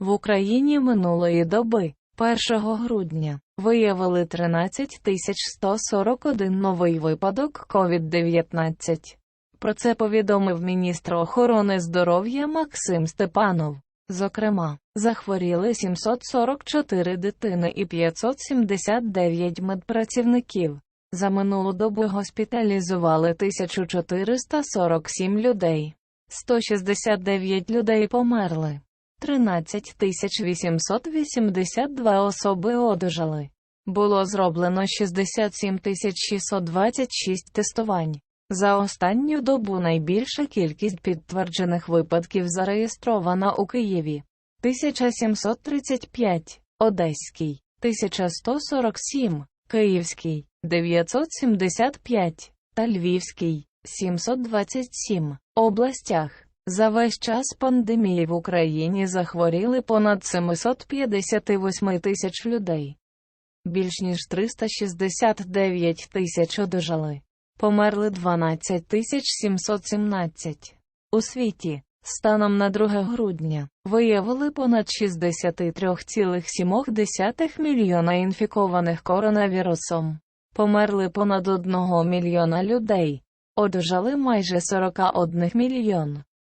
В Україні минулої доби, 1 грудня, виявили 13 141 новий випадок COVID-19. Про це повідомив міністр охорони здоров'я Максим Степанов. Зокрема, захворіли 744 дитини і 579 медпрацівників. За минулу добу госпіталізували 1447 людей. 169 людей померли. 13 882 особи одужали. Було зроблено 67 626 тестувань. За останню добу найбільша кількість підтверджених випадків зареєстрована у Києві 1735, Одеський 1147, Київський 975 та Львівський 727 областях. За весь час пандемії в Україні захворіли понад 758 тисяч людей. Більш ніж 369 тисяч одужали. Померли 12 тисяч 717. У світі, станом на 2 грудня, виявили понад 63,7 мільйона інфікованих коронавірусом. Померли понад 1 мільйона людей. Одужали майже 41 мільйон.